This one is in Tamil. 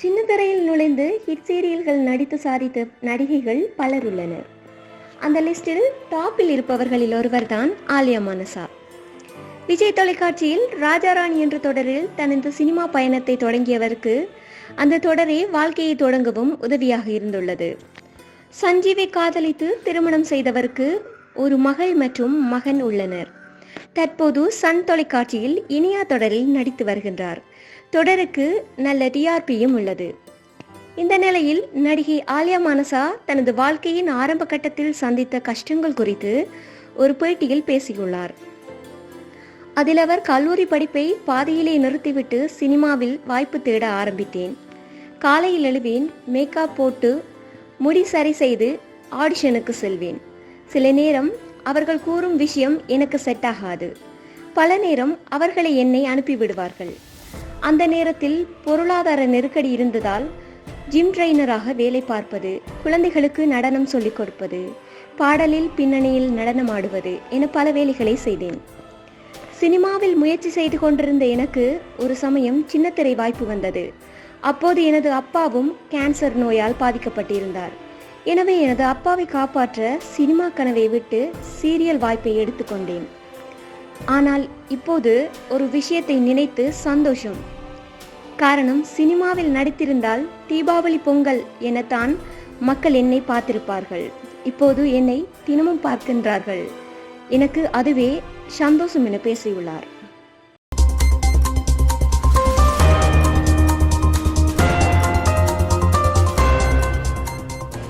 சின்ன திரையில் நுழைந்து ஹிட் சீரியல்கள் நடித்து சாதித்த நடிகைகள் பலர் உள்ளனர். அந்த லிஸ்டில் டாப்பில் இருப்பவர்களில் ஒருவர்தான் ஆலியா மனசா. விஜய் தொலைக்காட்சியில் ராஜாராணி என்ற தொடரில் தனது சினிமா பயணத்தை தொடங்கியவருக்கு அந்த தொடரே வாழ்க்கையை தொடங்கவும் உதவியாக இருந்துள்ளது. சஞ்சீவை காதலித்து திருமணம் செய்தவருக்கு ஒரு மகள் மற்றும் மகன் உள்ளனர். தற்போது சன் தொலைக்காட்சியில் இனியா தொடரில் நடித்து வருகின்றார். தொடருக்கு நல்ல டிஆர்பியும் உள்ளது. இந்த நிலையில் நடிகை ஆலியா மானசா தனது வாழ்க்கையின் ஆரம்ப கட்டத்தில் சந்தித்த கஷ்டங்கள் குறித்து ஒரு பேட்டியில் பேசியுள்ளார். அதில் அவர் கல்லூரி படிப்பை பாதியிலே நிறுத்திவிட்டு சினிமாவில் வாய்ப்பு தேட ஆரம்பித்தேன். காலையில் எழுவேன் மேக்கப் போட்டு முடி சரி செய்து ஆடிஷனுக்கு செல்வேன். சில நேரம் அவர்கள் கூறும் விஷயம் எனக்கு செட் ஆகாது. பல நேரம் அவர்களை என்னை அனுப்பிவிடுவார்கள். அந்த நேரத்தில் பொருளாதார நெருக்கடி இருந்ததால் ஜிம் ட்ரெயினராக வேலை பார்ப்பது குழந்தைகளுக்கு நடனம் சொல்லிக் கொடுப்பது பாடலில் பின்னணியில் நடனமாடுவது என பல வேலைகளை செய்தேன். சினிமாவில் முயற்சி செய்து கொண்டிருந்த எனக்கு ஒரு சமயம் சின்னத்திரை வாய்ப்பு வந்தது. அப்போது எனது அப்பாவும் கேன்சர் நோயால் பாதிக்கப்பட்டிருந்தார். எனவே எனது அப்பாவை காப்பாற்ற சினிமா கனவை விட்டு சீரியல் வாய்ப்பை எடுத்துக்கொண்டேன். ஆனால் இப்போது ஒரு விஷயத்தை நினைத்து சந்தோஷம். காரணம் சினிமாவில் நடித்திருந்தால் தீபாவளி பொங்கல் எனத்தான் மக்கள் என்னை பார்த்திருப்பார்கள். இப்போது என்னை தினமும் பார்க்கின்றார்கள். எனக்கு அதுவே சந்தோஷம் என பேசியுள்ளார்.